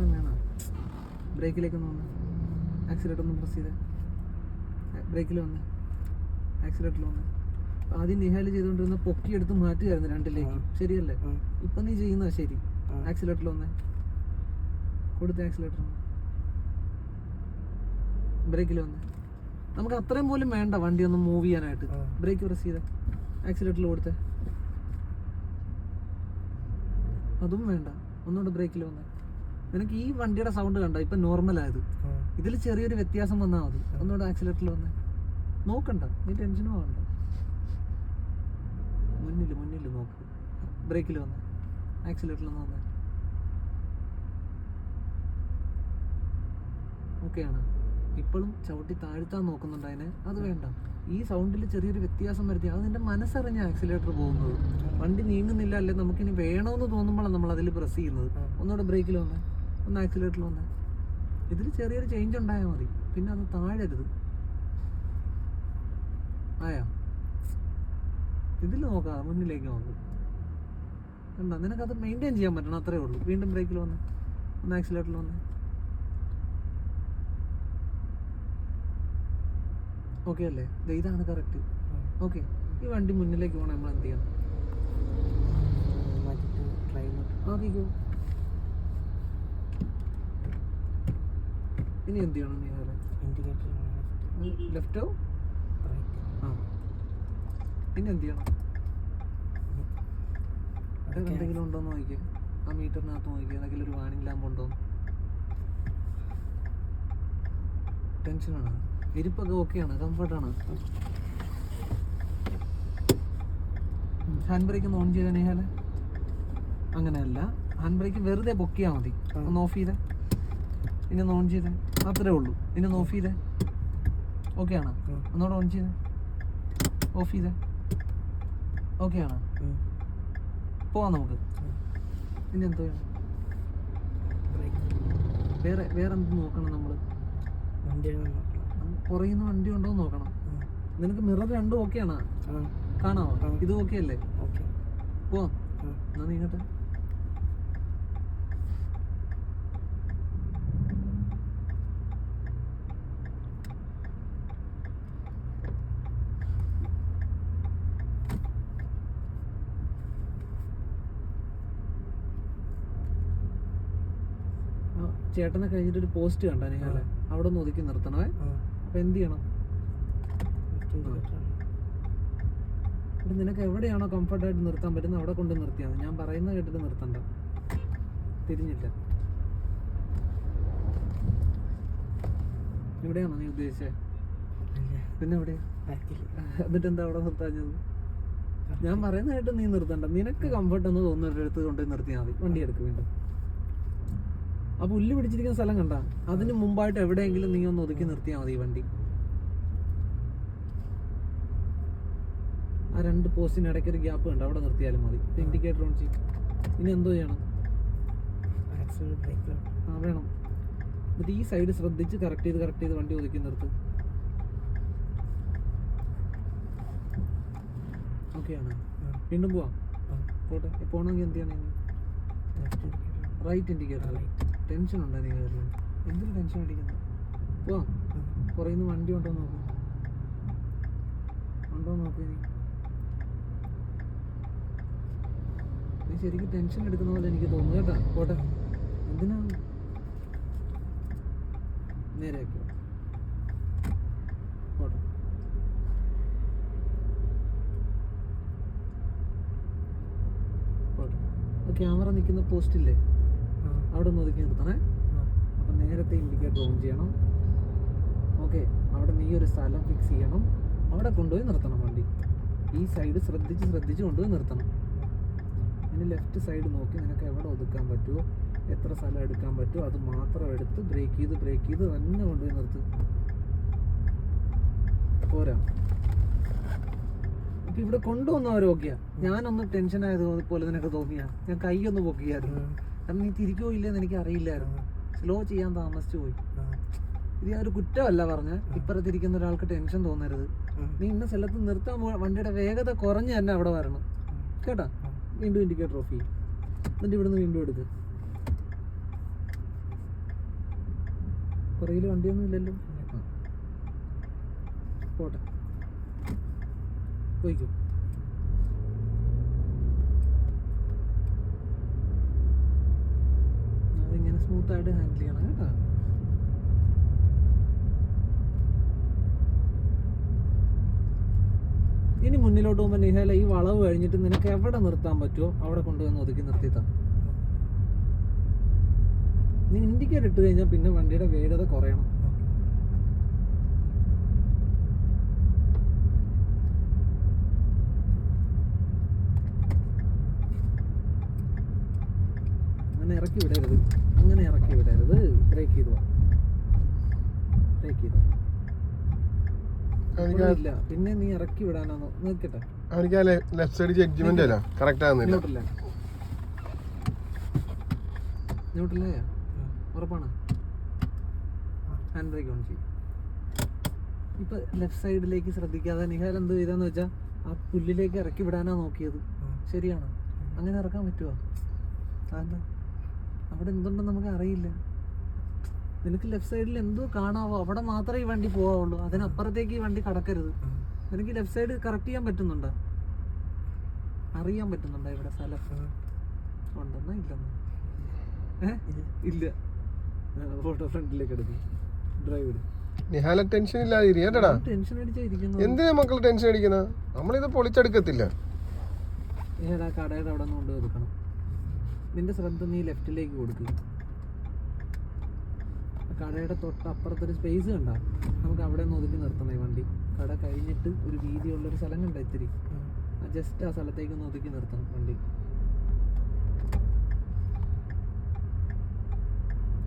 അത്രയും വേണം ബ്രേക്കിലേക്ക് ഒന്ന് വന്ന്. ആക്സിലേറ്റർ ഒന്ന് പ്രസ് ചെയ്ത്. ബ്രേക്കിൽ വന്ന്. ആക്സിലേറ്ററിൽ വന്ന്. ആദ്യം നിഹാൽ ചെയ്തുകൊണ്ടിരുന്ന പൊക്കി എടുത്ത് മാറ്റുകയായിരുന്നു രണ്ടിലേക്ക്. ശരിയല്ലേ. ഇപ്പം നീ ചെയ്യുന്ന ശരി. ആക്സിലേറ്ററിൽ വന്ന്. കൊടുത്ത ആക്സിലേറ്റർ ബ്രേക്കിൽ വന്ന്. നമുക്ക് അത്രയും പോലും വേണ്ട വണ്ടി ഒന്ന് മൂവ് ചെയ്യാനായിട്ട്. ബ്രേക്ക് പ്രസ് ചെയ്ത്. ആക്സിലേറ്ററിൽ കൊടുത്തേ. അതും വേണ്ട. ഒന്നുകൂടെ ബ്രേക്കിൽ വന്നേ. നിനക്ക് ഈ വണ്ടിയുടെ സൗണ്ട് കണ്ട? ഇപ്പൊ നോർമൽ ആയത്. ഇതിൽ ചെറിയൊരു വ്യത്യാസം വന്നാൽ മതി. ഒന്നുകൂടെ ആക്സിലേറ്ററിൽ വന്ന്. നോക്കണ്ട. നീ ടെൻഷനും ആവണ്ട. മുന്നിൽ മുന്നിൽ നോക്ക്. ബ്രേക്കിൽ വന്ന്. ആക്സിലേറ്ററിൽ ഒന്ന് വന്നേ ഓക്കെയാണ് ഇപ്പോഴും ചവിട്ടി താഴ്ത്താൻ നോക്കുന്നുണ്ട് അതിനെ അത് വേണ്ട. ഈ സൗണ്ടിൽ ചെറിയൊരു വ്യത്യാസം വരുത്തി അത് നിന്റെ മനസ്സറിഞ്ഞ ആക്സിലേറ്റർ പോകുന്നത്. വണ്ടി നീങ്ങുന്നില്ല അല്ലെ? നമുക്കിനി വേണമെന്ന് തോന്നുമ്പോഴാണ് നമ്മൾ അതിൽ പ്രസ് ചെയ്യുന്നത്. ഒന്നുകൂടെ ബ്രേക്കിൽ വന്നേ. ഒന്ന് ആക്സിലേറ്ററിൽ വന്നേ ഇതിൽ ചെറിയൊരു ചേഞ്ച് ഉണ്ടായാൽ മതി. പിന്നെ അത് താഴരുത്. ആയാ? ഇതിൽ നോക്കാം മുന്നിലേക്ക് നോക്കും. കണ്ടോ? നിനക്കത് മെയിന്റെയിൻ ചെയ്യാൻ പറ്റണം അത്രേ ഉള്ളൂ. വീണ്ടും ബ്രേക്കിൽ വന്ന്. ഒന്ന് ആക്സിലേറ്ററിൽ വന്ന്. ഓക്കെ അല്ലേ? ഇതാണ് കറക്റ്റ് ഓക്കെ ഈ വണ്ടി മുന്നിലേക്ക് പോകണം നമ്മൾ എന്ത് ചെയ്യണം. മാറ്റിട്ട് ആദ്യമോ ഇനി എന്ത് ചെയ്യണം നീ വേറെ ഇൻഡിക്കേറ്റർ ലെഫ്റ്റോ ആ. ഇനി എന്ത് ചെയ്യണം? വേറെ എന്തെങ്കിലും ഉണ്ടോ എന്ന് നോക്കിയാൽ ആ മീറ്ററിനകത്ത് നോക്കിയേ എന്തെങ്കിലും ഒരു വാണിംഗ് ലാമ്പ് ഉണ്ടോ ടെൻഷനാണ് ഇരിപ്പൊക്കെ ഓക്കെയാണ് കംഫർട്ടാണ് ഹാൻഡ് ബ്രേക്ക് ഒന്ന് ഓൺ ചെയ്താൽ നേഹാലെ. അങ്ങനെയല്ല. ഹാൻഡ് ബ്രേക്ക് വെറുതെ പൊക്കിയാൽ മതി. ഒന്ന് ഓഫ് ചെയ്തേ. ഇനി ഒന്ന് ഓൺ ചെയ്തേ. അത്രേ ഉള്ളൂ. ഇനി ഒന്ന് ഓഫ് ചെയ്തേ. ഓക്കെ ആണ്? ഒന്നുകൂടെ ഓൺ ചെയ്തേ. ഓഫ് ചെയ്തേ. ഓക്കെ ആണ്? പോവാം നമുക്ക്. ഇനി എന്തോ? വേറെ വേറെ എന്ത് നോക്കണം നമ്മൾ പുറയുന്ന വണ്ടി ഉണ്ടോ നോക്കണം. നിനക്ക് മിറർ രണ്ടും ഓക്കെയാണ് ആണോ? കാണാമോ ഇത് ഓക്കെ അല്ലേ? ഓക്കെ പോവാം. എന്നാ നീങ്ങട്ടെ ആ, ചേട്ടനെ കഴിഞ്ഞിട്ട് ഒരു പോസ്റ്റ് കണ്ടാ നിങ്ങളെ അവിടെ ഒന്ന് ഒതുക്കി നിർത്തണമേ അപ്പൊ എന്ത് ചെയ്യണം? നിനക്ക് എവിടെയാണോ കംഫർട്ടായിട്ട് നിർത്താൻ പറ്റുന്നത് അവിടെ കൊണ്ട് നിർത്തിയാൽ ഞാൻ പറയുന്ന കേട്ടിട്ട് നിർത്തണ്ട. തിരിഞ്ഞില്ല എവിടെയാണോ നീ ഉദ്ദേശിച്ചേ? പിന്നെ എവിടെയാ എന്നിട്ട് എന്താ അവിടെ നിർത്താഞ്ഞത്? ഞാൻ പറയുന്ന കേട്ട് നീ നിർത്തണ്ട. നിനക്ക് കംഫർട്ട് എന്ന് തോന്നുന്ന അടുത്ത് കൊണ്ടുപോയി നിർത്തിയാൽ മതി. വണ്ടി എടുക്ക് വീണ്ടും. ആ പുല്ല് പിടിച്ചിരിക്കുന്ന സ്ഥലം കണ്ട? അതിന് മുമ്പായിട്ട് എവിടെയെങ്കിലും നീ ഒന്ന് ഒതുക്കി നിർത്തിയാൽ മതി ഈ വണ്ടി. ആ രണ്ട് പോസ്റ്റിന് ഇടയ്ക്ക് ഒരു ഗ്യാപ്പ് ഉണ്ട് അവിടെ നിർത്തിയാലും മതി. ഇൻഡിക്കേറ്റർ ഓൺ ചെയ്യും. ഇനി എന്തോ ചെയ്യണം? ആ വേണം. എന്നിട്ട് ഈ സൈഡ് ശ്രദ്ധിച്ച് കറക്റ്റ് ചെയ്ത് കറക്റ്റ് ചെയ്ത് വണ്ടി ഒതുക്കി നിർത്ത്. ഓക്കെയാണ് വീണ്ടും പോവാം. പോട്ടെ. പോകണമെങ്കിൽ എന്ത് ചെയ്യണം റൈറ്റ് ഇൻഡിക്കേറ്റർ ടെൻഷൻ ഉണ്ടോ നീ കയറി എന്തിനു ടെൻഷൻ അടിക്കുന്നത് പോവാം. കുറയുന്ന വണ്ടി ഉണ്ടോ നോക്ക്. ഉണ്ടോ നോക്ക് നീ ശരിക്കും ടെൻഷൻ എടുക്കുന്ന പോലെ എനിക്ക് തോന്നുന്നു. കേട്ടോ? പോട്ടെ. എന്തിനാ? നേരെയാക്കിയോ ക്യാമറ നിൽക്കുന്ന പോസ്റ്റില്ലേ അവിടെ ഒന്ന് ഒതുക്കി നിർത്തണേ. അപ്പം നേരത്തെ ഇൻഡിക്കേറ്റർ ഓൺ ചെയ്യണം. ഓക്കെ അവിടെ നീ ഒരു സ്ഥലം ഫിക്സ് ചെയ്യണം. അവിടെ കൊണ്ടുപോയി നിർത്തണം വണ്ടി. ഈ സൈഡ് ശ്രദ്ധിച്ച് ശ്രദ്ധിച്ച് കൊണ്ടുപോയി നിർത്തണം. ഇനി ലെഫ്റ്റ് സൈഡ് നോക്കി നിനക്ക് എവിടെ ഒതുക്കാൻ പറ്റുമോ എത്ര സ്ഥലം എടുക്കാൻ പറ്റുമോ അത് മാത്രം എടുത്ത് ബ്രേക്ക് ചെയ്ത് ബ്രേക്ക് ചെയ്ത് തന്നെ കൊണ്ടുപോയി നിർത്ത്. പോരാ. ഇവിടെ കൊണ്ടുവന്നവരോക്കിയാ. ഞാനൊന്ന് ടെൻഷൻ ആയത് പോലെ നിനക്ക് തോന്നിയാ. ഞാൻ കൈ ഒന്ന് പൊക്കിയായിരുന്നു. കാരണം നീ തിരിക്കോ ഇല്ലെന്ന് എനിക്ക് അറിയില്ലായിരുന്നു. സ്ലോ ചെയ്യാൻ താമസിച്ചു പോയി. ഇത് ഞാൻ ഒരു കുറ്റമല്ല പറഞ്ഞ. ഇപ്പുറത്തിരിക്കുന്ന ഒരാൾക്ക് ടെൻഷൻ തോന്നരുത്. നീ ഇന്ന സ്ഥലത്ത് നിർത്താൻ വണ്ടിയുടെ വേഗത കുറഞ്ഞ് തന്നെ അവിടെ വരണം. കേട്ടാ? വീണ്ടും ഇൻഡിക്കേറ്റർ ഓഫ് ചെയ്യും എന്നിട്ട് ഇവിടുന്ന് വീണ്ടും എടുക്ക്. പുറകിൽ വണ്ടിയൊന്നും ഇല്ലല്ലോ. പോട്ടെ. പോയിക്കോ. ആയിട്ട് ഹാൻഡിൽ ചെയ്യണം കേട്ടോ. ഇനി മുന്നിലോട്ട് പോകുമ്പോൾ നിഹാല ഈ വളവ് കഴിഞ്ഞിട്ട് നിനക്ക് എവിടെ നിർത്താൻ പറ്റുമോ അവിടെ കൊണ്ടുവന്ന് ഒതുക്കി നിർത്തിത്താം നീ ഇൻഡിക്കേറ്റർ ഇട്ട് കഴിഞ്ഞാൽ പിന്നെ വണ്ടിയുടെ വേഗത കുറയണം. അങ്ങനെ ഇറക്കി വിടരുത്. ബ്രേക്ക് ചെയ്തു ബ്രേക്ക് ചെയ്തു ഇല്ല പിന്നെ നീ ഇറക്കി വിടാനാണോ ആ ലെഫ്റ്റ് സൈഡ് ജഡ്ജ്മെന്റ് അല്ല? കറക്റ്റ് ആകുന്നില്ല ന്യൂട്രല്ലേ ന്യൂട്രല്ലേ ഉറപ്പാണ്. ഹാൻഡ് ബ്രേക്ക് ഓൺ ചെയ്യും. ഇപ്പൊ ലെഫ്റ്റ് സൈഡിലേക്ക് ശ്രദ്ധിക്കാതെ നിഹാൽ എന്ത് ചെയ്താന്ന് വെച്ചാൽ ആ പുല്ലിലേക്ക് ഇറക്കി വിടാനാ നോക്കിയത്. ശരിയാണോ? അങ്ങനെ ഇറക്കാൻ പറ്റുമോ അതെന്താ? അവിടെ എന്തുണ്ടെന്ന് നമുക്ക് അറിയില്ല. നിനക്ക് ലെഫ്റ്റ് സൈഡിൽ എന്തോ കാണാവോ? അവിടെ മാത്രമേ ഈ വണ്ടി പോവാവുള്ളൂ. അതിനപ്പുറത്തേക്ക് ഈ വണ്ടി കടക്കരുത്. നിനക്ക് ലെഫ്റ്റ് സൈഡ് കറക്റ്റ് ചെയ്യാൻ പറ്റുന്നുണ്ടോ? അറിയാൻ പറ്റുന്നുണ്ടോ ഇവിടെ സ്ഥലം? ഉണ്ടെന്നോ ഇല്ലെന്നോ? ഇല്ല. ഫോട്ടോ ഫ്രണ്ടിലേക്ക് എടുക്കും. ഡ്രൈവ് നിഹാല ടെൻഷൻ ഇല്ലാതെ ടെൻഷൻ അടിച്ചാ എന്തിനാ മക്കൾ ടെൻഷൻ അടിക്കുന്ന? നമ്മളിത് പൊളിച്ചെടുക്കത്തില്ല. ഏതാ കടയുടെ അവിടെ നിന്ന് കൊണ്ട് നിന്റെ ശ്രദ്ധ നീ ലെഫ്റ്റിലേക്ക് കൊടുക്കുക കടയുടെ തൊട്ട് അപ്പുറത്തൊരു സ്പേസ് കണ്ട? നമുക്ക് അവിടെ നിന്ന് ഒതുക്കി നിർത്തണം ഈ വണ്ടി. കട കഴിഞ്ഞിട്ട് ഒരു വീതിയുള്ള ഒരു സ്ഥലം കണ്ട ഇത്തിരി? ജസ്റ്റ് ആ സ്ഥലത്തേക്ക് ഒന്ന് ഒതുക്കി നിർത്തണം വണ്ടി.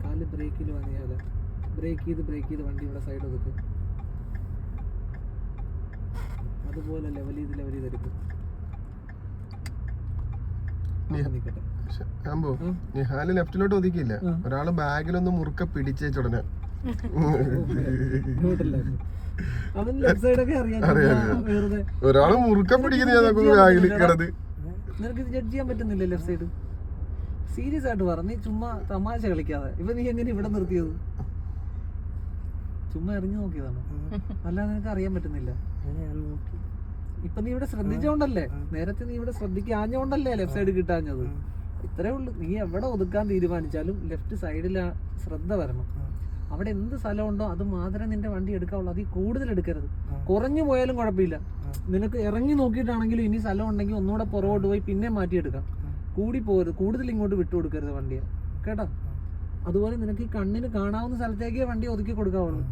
കാൽ ബ്രേക്കിൽ വന്നിയാൽ ബ്രേക്ക് ചെയ്ത് ബ്രേക്ക് ചെയ്ത് വണ്ടി ഇവിടെ സൈഡ് ഒതുക്കും. അതുപോലെ ലെവൽ ചെയ്ത് ലെവൽ ചെയ്ത് എടുക്കും. നി- നിൽക്കട്ടെ ശാമ്പു നീ നിഹാൽ ലെഫ്റ്റിലോട്ട് ഒതുക്കിയില്ല. ഒരാൾ ബാഗിലൊന്ന് മുറുക്ക ചുമ്മാ വെറുതെ. ഒരാൾ മുറുക്ക പിടിക്കുന്ന ബാഗിൽ കിടന്ന്? നിനക്ക് ഇത് ജഡ്ജ് ചെയ്യാൻ പറ്റുന്നില്ല ലെഫ്റ്റ് സൈഡ് സീരിയസ് ആയിട്ട് പറ. നീ ചുമ്മാ തമാശ കളിക്കാതെ. ഇവ നീ എങ്ങനെ ഇവിടെ നിർത്തിയത്? ചുമ്മാ എറിഞ്ഞു നോക്കിയതാണ്? അല്ലാതെ നിനക്ക് അറിയാൻ പറ്റുന്നില്ല. ഞാൻ നോക്കി ഇപ്പൊ നീ ഇവിടെ ശ്രദ്ധിച്ചോണ്ടല്ലേ? നേരത്തെ നീ ഇവിടെ ശ്രദ്ധിക്കാഞ്ഞോണ്ടല്ലേ ലെഫ്റ്റ് സൈഡ് കിട്ടാഞ്ഞത്? ഇത്രേ ഉള്ളൂ. നീ എവിടെ ഒതുക്കാൻ തീരുമാനിച്ചാലും ലെഫ്റ്റ് സൈഡിൽ ശ്രദ്ധ വരണം. അവിടെ എന്ത് സ്ഥലമുണ്ടോ അത് മാത്രമേ നിന്റെ വണ്ടി എടുക്കാവുള്ളൂ. അതിൽ കൂടുതൽ എടുക്കരുത്. കുറഞ്ഞു പോയാലും കുഴപ്പമില്ല. നിനക്ക് ഇറങ്ങി നോക്കിയിട്ടാണെങ്കിലും ഇനി സ്ഥലം ഉണ്ടെങ്കിൽ ഒന്നുകൂടെ പുറകോട്ട് പോയി പിന്നെ മാറ്റിയെടുക്കാം. കൂടി പോകരുത് കൂടുതൽ ഇങ്ങോട്ട് വിട്ടു കൊടുക്കരുത് വണ്ടിയെ. കേട്ടോ? അതുപോലെ നിനക്ക് ഈ കണ്ണിന് കാണാവുന്ന സ്ഥലത്തേക്കേ വണ്ടി ഒതുക്കി കൊടുക്കാവുള്ളൂ.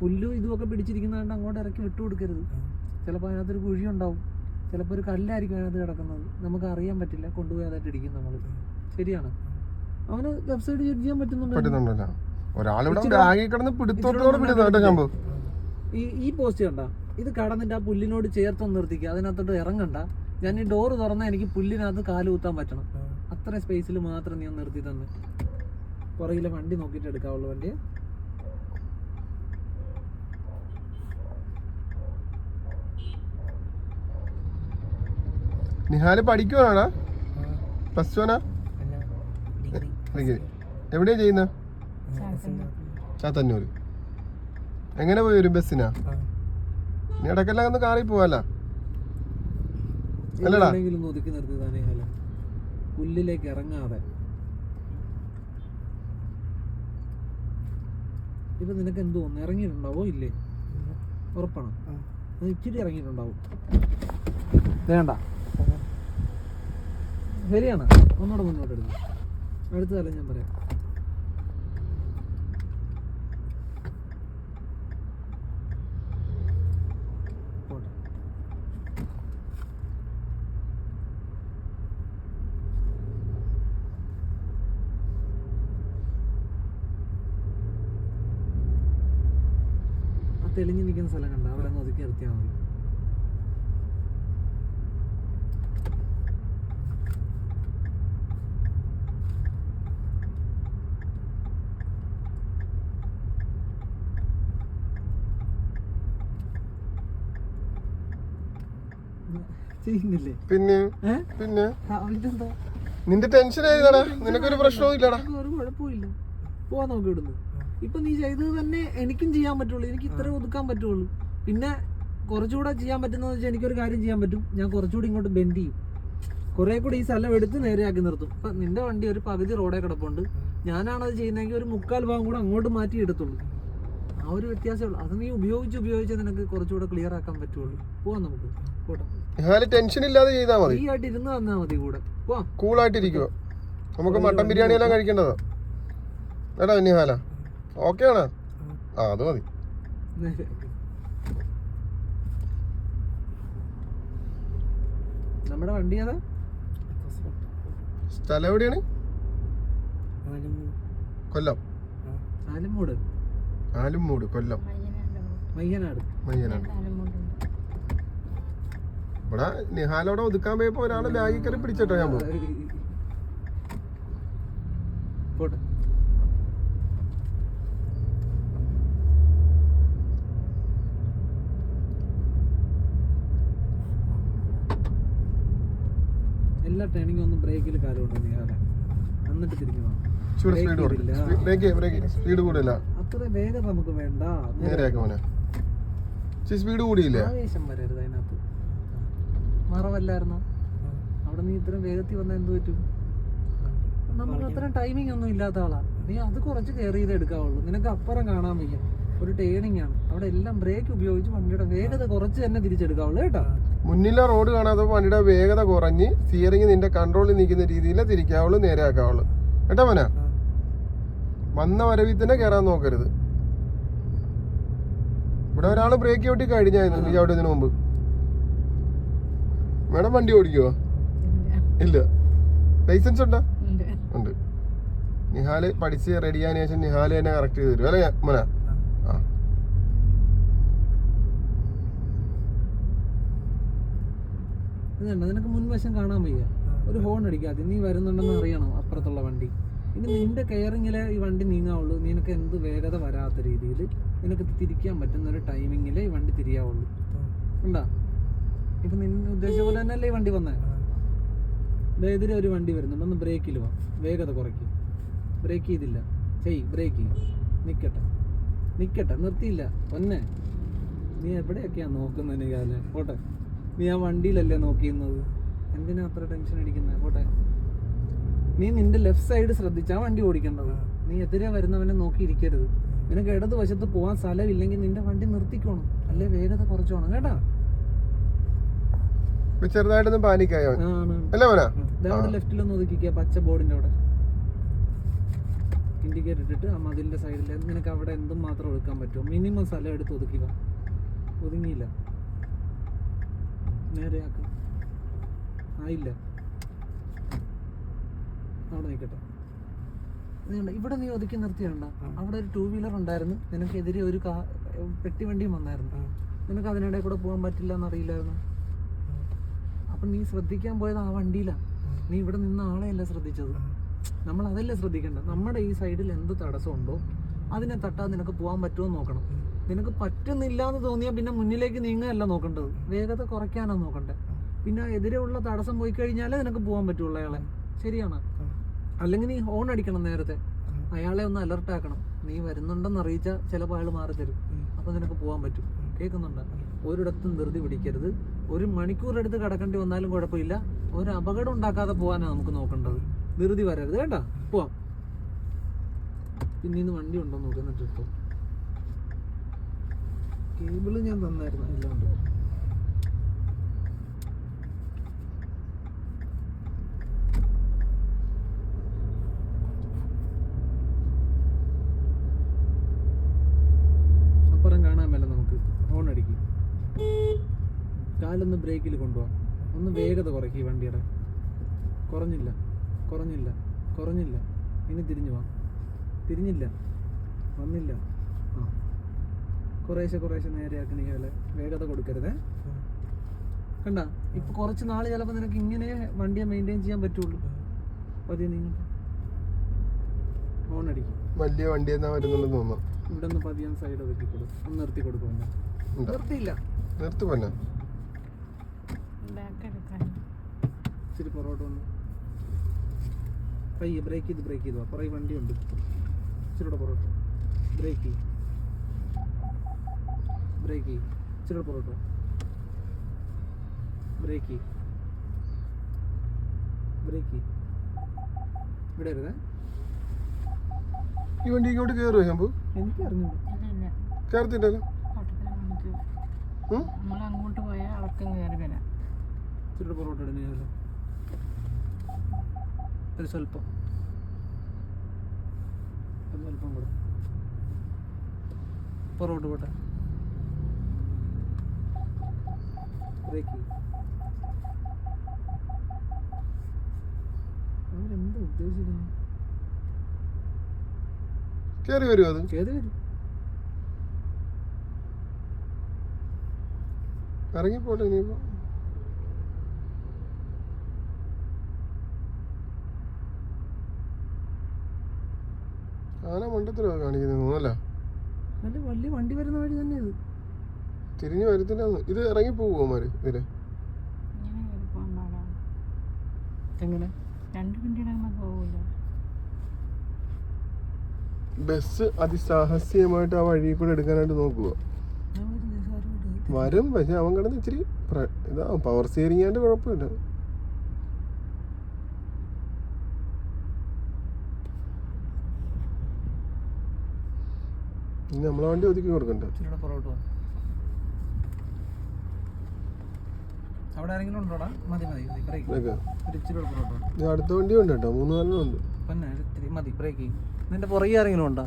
പുല്ലും ഇതുമൊക്കെ പിടിച്ചിരിക്കുന്നതുകൊണ്ട് അങ്ങോട്ട് ഇറക്കി വിട്ടു കൊടുക്കരുത്. ചിലപ്പോൾ അതിനകത്തൊരു കുഴി ഉണ്ടാവും ചിലപ്പോൾ ഒരു കല്ലായിരിക്കും അതിനകത്ത് കിടക്കുന്നത്. നമുക്ക് അറിയാൻ പറ്റില്ല. കൊണ്ടുപോയി അതായിട്ട് ഇടിക്കും നമ്മൾ ശരിയാണ്. അവന് വെബ്സൈറ്റ് ചെക്ക് ചെയ്യാൻ പറ്റുന്നുണ്ട്? പറ്റുന്നുണ്ടല്ലോ. ഒരാളിവിടെ കിടന്ന് ഈ ഈ പോസ്റ്റ് കണ്ട? ഇത് കടന്നിട്ട് ആ പുല്ലിനോട് ചേർത്തൊന്ന് നിർത്തിക്കുക അതിനകത്തോട്ട് ഇറങ്ങണ്ട. ഞാൻ ഈ ഡോറ് തുറന്നാൽ എനിക്ക് പുല്ലിനകത്ത് കാൽ കുത്താൻ പറ്റണം. അത്ര സ്പേസിൽ മാത്രം നീ ഒന്ന് നിർത്തി തന്നെ. പുറകിലെ വണ്ടി നോക്കിയിട്ട് എടുക്കാവുള്ളൂ വണ്ടിയെ. നിഹാൽ പഠിക്കുവാണോ? Plus degree. ഡിഗ്രി. എവിടെയാ ചെയ്യുന്ന? ചാത്തന്നൂര്. എങ്ങനെ പോയി വരും ബസ്സിനാ? നീ ഇടയ്ക്കെല്ലാം ഒന്ന് കാറി പോവാലോ? അല്ലടാ. ഒതുക്കി പുല്ലിലേക്ക് ഇറങ്ങാതെ. ഇപ്പൊ നിനക്ക് എന്ത് തോന്നുന്നു ഇറങ്ങിയിട്ടുണ്ടാവോ ഇല്ലേ? ഉറപ്പാണ്? ഇച്ചിരി ഇറങ്ങിയിട്ടുണ്ടാവും. വേണ്ട. ശരിയാണ്. ഒന്നുകൂടെ മുന്നോട്ട് എടുക്കും. അടുത്ത കാലം ഞാൻ പറയാം. തെളിഞ്ഞു നിൽക്കുന്ന സ്ഥലം കണ്ട? അവിടെ ഒന്ന് ഒതുക്കി നിർത്തിയാൽ മതി. ചെയ്യുന്നില്ലേ? പിന്നെ? പിന്നെ? ഇതെന്താ നിന്റെ ടെൻഷൻ ഏതാടാ? നിനക്കൊരു പ്രശ്നവും ഇല്ലടാ. ഒരു കുഴപ്പമില്ല പോവാ നോക്കി ഇടുന്നു ഇപ്പൊ നീ ചെയ്തത് തന്നെ എനിക്കും ചെയ്യാൻ പറ്റുള്ളൂ. എനിക്ക് ഇത്ര ഒതുക്കാൻ പറ്റുള്ളൂ. പിന്നെ കുറച്ചുകൂടെ ചെയ്യാൻ പറ്റുന്നതെന്ന് വെച്ചാൽ എനിക്കൊരു കാര്യം ചെയ്യാൻ പറ്റും. ഞാൻ കുറച്ചുകൂടി ഇങ്ങോട്ട് ബെൻഡ് ചെയ്യും. കുറെ കൂടി ഈ സ്ഥലം എടുത്ത് നേരെയാക്കി നിർത്തും. ഇപ്പൊ നിന്റെ വണ്ടി ഒരു പകുതി റോഡേ കിടപ്പുണ്ട്. ഞാനാണത് ചെയ്യുന്നതെങ്കിൽ ഒരു മുക്കാൽ ഭാഗം കൂടെ അങ്ങോട്ട് മാറ്റി എടുത്തുള്ളൂ. ഒരു വ്യത്യാസമേ ഉള്ളൂ. അത് നീ ഉപയോഗിച്ച് ഉപയോഗിച്ച് നിനക്ക് കുറച്ചുകൂടെ ക്ലിയർ ആക്കാൻ പറ്റുള്ളൂ. പോവാം നമുക്ക്. പോട്ടെ. ടെൻഷൻ ഇല്ലാതെ ചെയ്താൽ മതി. ഈ ആയിട്ട് ഇരുന്ന് തന്നാ മതി കൂടെ. പോവാം. കൂളായിട്ടിരിക്കുക നമുക്ക് മട്ടൻ ബിരിയാണി എല്ലാം കഴിക്കേണ്ടതാ. എടാ നിഹാല. ഓക്കെ ആണ്? ആ അത് മതി. നമ്മുടെ വണ്ടി ഏതാ? സ്ഥലം എവിടെയാണ്? കൊല്ലം. ആലമ്മൂട് ആലുംമൂട് കൊല്ലം. മയ്യനാട്. മയ്യനാട്. ഇവിടെ നിഹാലോടെ ഒതുക്കാൻ പോയപ്പോ ഒരാളെ ബാഗിൽ കയറി പിടിച്ചിട്ടോ ഞാൻ പോകും എല്ലാ ട്രെയിനിങ്ങും ഒന്ന് ബ്രേക്കിൽ കാലുകൊണ്ട് നീ എന്നിട്ട് തിരിഞ്ഞു പോകാം സ്പീഡ് Brake അത്ര വേഗം നമുക്ക് വേണ്ട. സ്പീഡ് കൂടിയില്ലേ? ആവേശം വരരുത് അതിനകത്ത്. മറവല്ലായിരുന്നോ? അവിടെ നീ ഇത്രയും വേഗത്തിൽ വന്നാൽ എന്ത് പറ്റും? നമുക്ക് അത്രയും ടൈമിംഗ് ഒന്നും ഇല്ലാത്ത ആളാ. നീ അത് കുറച്ച് കെയർ ചെയ്ത് എടുക്കാവുള്ളൂ. നിനക്ക് അപ്പുറം കാണാൻ വയ്യ. ഒരു ടേണിംഗ് ആണ്. അവിടെ എല്ലാം ബ്രേക്ക് ഉപയോഗിച്ച് വണ്ടിയുടെ വേഗത കുറച്ച് തന്നെ തിരിച്ചെടുക്കാവുള്ളൂ കേട്ടോ? മുന്നിലെ റോഡ് കാണാതെ വണ്ടിയുടെ വേഗത കുറഞ്ഞ് സ്റ്റിയറിംഗ് നിന്റെ കൺട്രോളിൽ നിൽക്കുന്ന രീതിയിൽ തിരിക്കാവുള്ളൂ നേരെയാക്കാവുള്ളൂ. കേട്ടോ മോനെ? വന്ന വരവിൽ തന്നെ കയറാൻ നോക്കരുത്. ഇവിടെ ഒരാൾ ബ്രേക്ക് ചവിട്ടി കഴിഞ്ഞായിരുന്നു നീ ഇതിനു മുമ്പ്. മേഡം വണ്ടി ഓടിക്കുവോ? ഇല്ല. ലൈസൻസ് ഉണ്ടോ? ഉണ്ട്. നിഹാൽ പഠിച്ച് റെഡി ആയതിനു ശേഷം നിഹാൽ തന്നെ കറക്റ്റ് ചെയ്ത് തരും. അല്ലേ മോന? ആ. നിനക്ക് മുൻവശം കാണാൻ വയ്യ. ഒരു ഹോൺ അടിക്കാതെ. നീ വരുന്നുണ്ടെന്ന് അറിയണം അപ്പുറത്തുള്ള വണ്ടി. ഇനി നിന്റെ കെയറിങ്ങിലെ ഈ വണ്ടി നീങ്ങാവുള്ളൂ. നിനക്ക് എന്ത് വേഗത വരാത്ത രീതിയിൽ നിനക്ക് തിരിക്കാൻ പറ്റുന്ന ഒരു ടൈമിങ്ങിലെ ഈ വണ്ടി തിരിയാവുള്ളൂ. ഉണ്ടാ ഇപ്പൊ നിന്നെ ഉദ്ദേശിച്ച പോലെ തന്നെയല്ലേ ഈ വണ്ടി വന്നേ? എതിരെ ഒരു വണ്ടി വരുന്നുണ്ട്. ഒന്ന് ബ്രേക്കിൽ വാ. വേഗത കുറയ്ക്കും. ബ്രേക്ക് ചെയ്തില്ല. ചെയ് ബ്രേക്ക് ചെയ്യും. നിക്കട്ടെ. നിക്കട്ടെ. നിർത്തിയില്ല. ഒന്നെ നീ എവിടെയൊക്കെയാ നോക്കുന്നത് കാലേ? പോട്ടെ. നീ ആ വണ്ടിയിലല്ലേ നോക്കിയിരുന്നത്? എന്തിനാ അത്ര ടെൻഷൻ അടിക്കുന്നത് പോട്ടെ. നീ നിന്റെ ലെഫ്റ്റ് സൈഡ് ശ്രദ്ധിച്ചാ വണ്ടി ഓടിക്കേണ്ടത്. നീ എതിരെ വരുന്നവനെ നോക്കിയിരിക്കരുത് നിനക്ക് ഇടത് വശത്ത് പോകാൻ സ്ഥലമില്ലെങ്കിൽ നിന്റെ വണ്ടി നിർത്തിക്കോണം. അല്ലെ വേഗത കുറച്ചോണം കേട്ടാ? ചെറുതായിട്ടൊന്നും പാനിക്കായോ? ലെഫ്റ്റിലൊന്ന് ഒതുക്കിക്കുക പച്ച ബോർഡിന്റെ അവിടെ. ഇൻഡിക്കേറ്റർ ഇട്ടിട്ട് ആ മതിലിന്റെ സൈഡിൽ നിനക്ക് അവിടെ എന്തും മാത്രം ഒതുക്കാൻ പറ്റുമോ? മിനിമം സ്ഥലം എടുത്ത് ഒതുക്കുക ഒതുങ്ങിയില്ല. നേരെയാക്ക. ആയില്ല. അവിടെ നിൽക്കട്ടെ. ഇവിടെ നീ ഒതുക്കി നിർത്തിയണ്ട അവിടെ ഒരു ടൂ വീലർ ഉണ്ടായിരുന്നു. നിനക്കെതിരെ ഒരു കാ പെട്ടി വണ്ടിയും വന്നായിരുന്നു. നിനക്ക് അതിനിടെ കൂടെ പോകാൻ പറ്റില്ല എന്നറിയില്ലായിരുന്നു അപ്പൊ നീ ശ്രദ്ധിക്കാൻ പോയത് ആ വണ്ടിയിലാണ് നീ ഇവിടെ നിന്ന ആളെയല്ല ശ്രദ്ധിച്ചത്? നമ്മൾ അതല്ലേ ശ്രദ്ധിക്കേണ്ട നമ്മുടെ ഈ സൈഡിൽ എന്ത് തടസ്സമുണ്ടോ അതിനെ തട്ടാതെ നിനക്ക് പോകാൻ പറ്റുമോ നോക്കണം. നിനക്ക് പറ്റുന്നില്ല എന്ന് തോന്നിയാൽ പിന്നെ മുന്നിലേക്ക് നീങ്ങുകയല്ല നോക്കേണ്ടത്. വേഗത കുറയ്ക്കാനാണ് നോക്കണ്ടേ. പിന്നെ എതിരെയുള്ള ഉള്ള തടസ്സം പോയി കഴിഞ്ഞാലേ നിനക്ക് പോകാൻ പറ്റുള്ളൂ അയാളെ. ശരിയാണ്? അല്ലെങ്കിൽ നീ ഹോൺ അടിക്കണം നേരത്തെ. അയാളെ ഒന്ന് അലർട്ട് ആക്കണം. നീ വരുന്നുണ്ടെന്ന് അറിയിച്ചാൽ ചിലപ്പോൾ അയാൾ മാറി തരും. അപ്പൊ നിനക്ക് പോകാൻ പറ്റും. കേൾക്കുന്നുണ്ട്? ഒരിടത്തും ധൃതി പിടിക്കരുത്. ഒരു മണിക്കൂർ എടുത്ത് കടക്കേണ്ടി വന്നാലും കുഴപ്പമില്ല. ഒരു അപകടം ഉണ്ടാക്കാതെ പോകാനാണ് നമുക്ക് നോക്കേണ്ടത്. ധൃതി വരരുത് കേട്ടാ. പോവാം. പിന്നെ ഇന്ന് വണ്ടി ഉണ്ടോ നോക്ക് എന്നിട്ട് കേബിൾ ഞാൻ തന്നായിരുന്നു. എല്ലാം ഉണ്ട് അപ്പുറം കാണാൻ മേല നമുക്ക് ഹോൺ അടിക്കും കാലൊന്ന് ബ്രേക്കിൽ കൊണ്ടുപോകാം ഒന്ന് വേഗത കുറയ്ക്കും ഈ വണ്ടിയുടെ. കുറഞ്ഞില്ല കുറഞ്ഞില്ല കുറഞ്ഞില്ല. ഇനി തിരിഞ്ഞു പോവാം. തിരിഞ്ഞില്ല വന്നില്ല. ആ. കുറേശ്ശെ കുറേശ്ശെ നേരെയാക്കണ പോലെ വേഗത കൊടുക്കരുതേ. കണ്ട? ഇപ്പൊ കുറച്ച് നാൾ ചിലപ്പോൾ നിനക്ക് ഇങ്ങനെ വണ്ടിയെ മെയിന്റെയിൻ ചെയ്യാൻ പറ്റുള്ളൂ. പതിയെ നിങ്ങൾ ഹോൺ അടിക്കും വലിയ വണ്ടി എന്നാ വരുന്നുണ്ടെന്ന് തോന്നുന്നു. ഇവിടെ നിന്ന് പതിയാൻ സൈഡ് ഒതുക്കി കൊടുക്കും നിർത്തി കൊടുക്കും നിർത്തിയില്ല. നിർത്ത് പൊന്നെ. ഇച്ചിരി പുറകോട്ട് വന്നു പയ്യെ ബ്രേക്ക് ചെയ്ത് ബ്രേക്ക് ചെയ്തു അപ്പുറം ഈ വണ്ടിയുണ്ട്. ഇച്ചിരി കൂടെ പുറകോട്ട് ബ്രേക്ക് ബ്രേക്ക് ഇച്ചിരി പുറകോട്ട് ബ്രേക്ക് ബ്രേക്ക് ഇവിടെ വരുന്നേ. ഈ വണ്ടി ഇങ്ങോട്ട് കയറുമോ ഞാൻ എനിക്ക് അറിഞ്ഞു കയറത്തില്ലല്ലോ അങ്ങോട്ട് പോയാൽ അവർക്ക് കയറി വരാം. ഇച്ചിരി പൊറോട്ട ഇടുന്നല്ലോ ഒരു സ്വല്പം. സ്വല്പം കൂടെ. പൊറോട്ട പോട്ടെ ബ്രേക്ക് അവരെന്താ ഉദ്ദേശിക്കുന്നത്? കയറി വരുമോ അത്. ചെയ്ത് വരും. ഇറങ്ങിപ്പോട്ടെ ഇനിയിപ്പോ. ആന മണ്ടത്തിലോ കാണിക്കുന്നത് തോന്നല്ല? നല്ല വലിയ വണ്ടി വരുന്ന വഴി തന്നെ ഇത് തിരിഞ്ഞു വരത്തില്ല ഇത് ഇറങ്ങി പോവുമോ മാര് ഇതിൽ എങ്ങനെ? ബസ് അതിസാഹസ്യമായിട്ട് ആ വഴി കൂടെ എടുക്കാനായിട്ട് നോക്കുക വരും പക്ഷെ അവൻ കിടന്ന് ഇച്ചിരി ഇതാവും. ഇതാ പവർ സ്റ്റിയറിംഗ് ആയിട്ട് കുഴപ്പമില്ല. ഇനി നമ്മളെ വണ്ടി ഒതുക്കി കൊടുക്കണ്ട? ഇച്ചിരി കൂടെ പുറകോട്ട് പോകാം അവിടെ ആരെങ്കിലും ഉണ്ടോടാ? മതി മതി മതി ബ്രേക്ക്. ഒരു ഇച്ചിരി പുറകോട്ട് പോകാം ഇത് അടുത്ത വണ്ടി ഉണ്ട് കേട്ടോ മൂന്ന് നാലെണ്ണം ഉണ്ട്. പിന്നെ ഒരു ഇത്തിരി മതി ബ്രേക്ക് നിന്റെ പുറകെ ആരെങ്കിലും ഉണ്ടോ?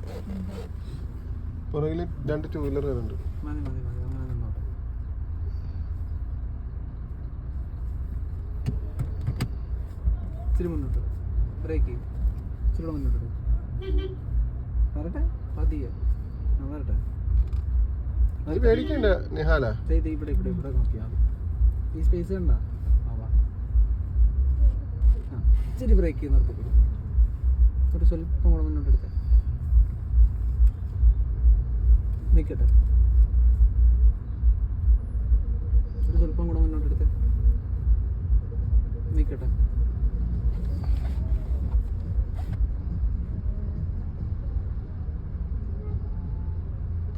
പുറകിൽ രണ്ട് ടൂ വീലർ ഉണ്ട് മതി മതി മതി അങ്ങനെ നിന്നോട്ടെ ഇച്ചിരി മുന്നോട്ട് ബ്രേക്ക് ഇച്ചിരി മുന്നോട്ട്. വരട്ടെ? പതിയെ. വരട്ടെ. പേടിക്കണ്ട നിഹാല. ഇവിടെ ഇവിടെ ഇവിടെ നോക്കിയാൽ ഈ സ്പേസ് കണ്ട? ആ ഇച്ചിരി ബ്രേക്ക് ചെയ്ത് നിർത്തിക്കൊടു ഒരു സ്വല്പം കൂടെ മുന്നോട്ട് എടുത്തേ. നിൽക്കട്ടെ ഒരു സ്വല്പം കൂടെ മുന്നോട്ട് എടുത്തേ. നിൽക്കട്ടെ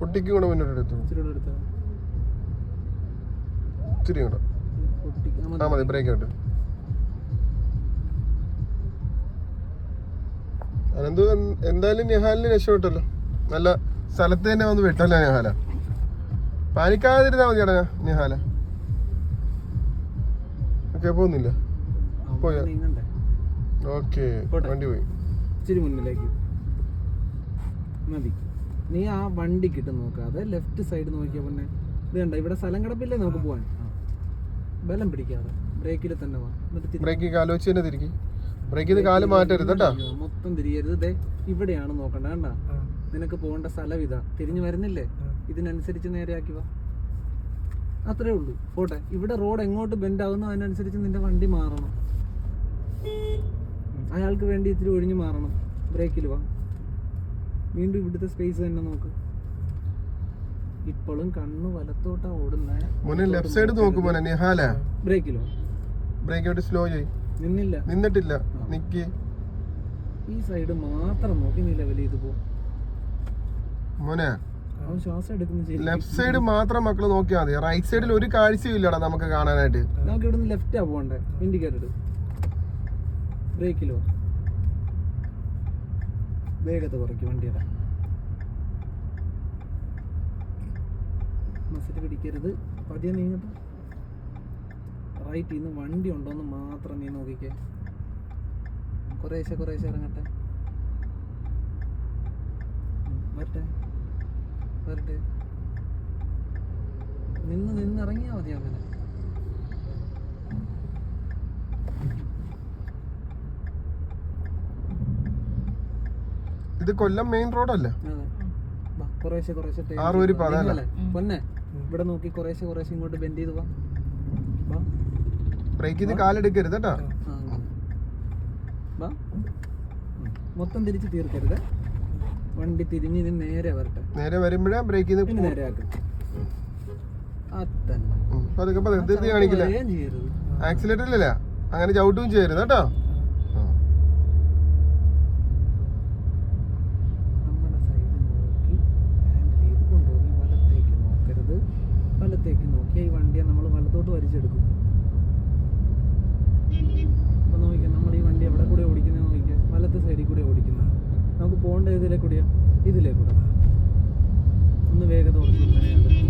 പൊട്ടിക്കും കൂടെ മുന്നോട്ട് എടുത്തു? ഇച്ചിരി കൂടെ ആ മതി ബ്രേക്ക് ആയിട്ട് അനന്തു എന്തായാലും നിഹാലിന് രക്ഷപ്പെട്ടല്ലോ. നല്ല സ്ഥലത്ത് തന്നെ വന്ന് വിട്ടല്ലോ നിഹാല. പാനിക്കാതിരുന്നാ ചേട്ടാ നിഹാല. ഓക്കെ പോകുന്നില്ല പോയോ? ഓക്കെ വണ്ടി പോയി. ഇച്ചിരി മുന്നിലേക്ക്. മതി. നീ ആ വണ്ടി കിട്ടും നോക്കാതെ ലെഫ്റ്റ് സൈഡ് നോക്കിയ പിന്നെ ഇത് കണ്ട? ഇവിടെ സ്ഥലം കിടപ്പില്ലേ നമുക്ക് പോവാൻ? ബലം പിടിക്കാതെ. ബ്രേക്കിൽ തന്നെ വാ. എന്നിട്ട് തിരി- ബ്രേക്ക് കാൽ തന്നെ തിരിക്കി. ബ്രേക്ക് ചെയ്ത് കാൽ മാറ്റരുത് കേട്ടോ. മൊത്തം തിരിയരുത്. ദേ ഇവിടെയാണ് നോക്കണ്ട കണ്ട? നിനക്ക് പോകേണ്ട സ്ഥലം ഇതാ. തിരിഞ്ഞു വരുന്നില്ലേ? ഇതിനനുസരിച്ച് നേരെയാക്കി വാ. അത്രേ ഉള്ളൂ. പോട്ടെ. ഇവിടെ റോഡ് എങ്ങോട്ട് ബെൻഡ് ആകുന്നോ അതിനനുസരിച്ച് നിന്റെ വണ്ടി മാറണം. അയാൾക്ക് വേണ്ടി ഇത്തിരി ഒഴിഞ്ഞു മാറണം. ബ്രേക്കിൽ വാ. വീണ്ടും ഇവിടുത്തെ സ്പേസ് തന്നെ നോക്ക്. ഇപ്പോഴും കണ്ണു വലത്തോട്ടാ ഓടുന്നേ. മോനെ ലെഫ്റ്റ് സൈഡ് നോക്ക് മോനെ നിഹാല. ബ്രേക്കിലോ ബ്രേക്ക് ആയിട്ട് സ്ലോ ചെയ് നിന്നില്ല? നിന്നിട്ടില്ല. നിക്ക്. ഈ സൈഡ് മാത്രം നോക്കി നീ ലെവൽ ചെയ്ത് പോ. മോനെ ലെഫ്റ്റ് സൈഡ് മാത്രം മക്കൾ നോക്കിയാ മതി. റൈറ്റ് സൈഡിൽ ഒരു കാഴ്ചയും ഇല്ലടാ നമുക്ക് കാണാനായിട്ട്. നമുക്ക് ഇവിടുന്ന് ലെഫ്റ്റാ പോകണ്ടേ? ഇൻഡിക്കേറ്റർ ബ്രേക്കിലോ വേഗത കുറയ്ക്കും വണ്ടിയുടെ. മസിറ്റ് പിടിക്കരുത്. പതിയെ നീങ്ങട്ടെ റൈറ്റിൽ നിന്ന് വണ്ടി ഉണ്ടോന്ന് മാത്രം നീ നോക്കിക്കേ. കുറേശ്ശെ കുറേശ്ശെ ഇറങ്ങട്ടെ. വരട്ടെ. വരട്ടെ. നിന്ന് നിന്ന് ഇറങ്ങിയാൽ മതി അങ്ങനെ ഇത് കൊല്ലം മെയിൻ റോഡല്ലേ കുറേശ്ശെ? പൊന്നെ ഇവിടെ നോക്കി കുറേശ്ശെ കുറേശ്ശെ ഇങ്ങോട്ട് ബെൻഡ് ചെയ്ത് വാ. വാ. ബ്രേക്ക് ചെയ്ത് കാലെടുക്കരുത് കേട്ടാ. മൊത്തം തിരിച്ച് തീർക്കരുത്. വണ്ടി തിരിഞ്ഞ് നേരെ വരട്ടെ. നേരെ വരുമ്പോഴേ ബ്രേക്ക് ചെയ്ത് ഇനി നേരെ ആക്കും. അത്തന്നെ പതുക്കെ പതുക്കെ. ധൃതി കാണിക്കില്ല. ആക്സിലേറ്ററിലല്ല അങ്ങനെ ചവിട്ടും ചെയ്യരുത് കേട്ടോ. വലത്തേക്ക് നോക്കിയാൽ ഈ വണ്ടിയെ നമ്മൾ വലത്തോട്ട് വലിച്ചെടുക്കും. അപ്പോൾ നോക്കിയാൽ നമ്മൾ ഈ വണ്ടി എവിടെ കൂടെ ഓടിക്കുന്ന നോക്കിയാൽ വലത്തെ സൈഡിൽ കൂടെ ഓടിക്കുന്ന നമുക്ക് പോകേണ്ട ഇതിലെ കൂടിയാ ഒന്ന് വേഗത കുറച്ച് തന്നെയാണ്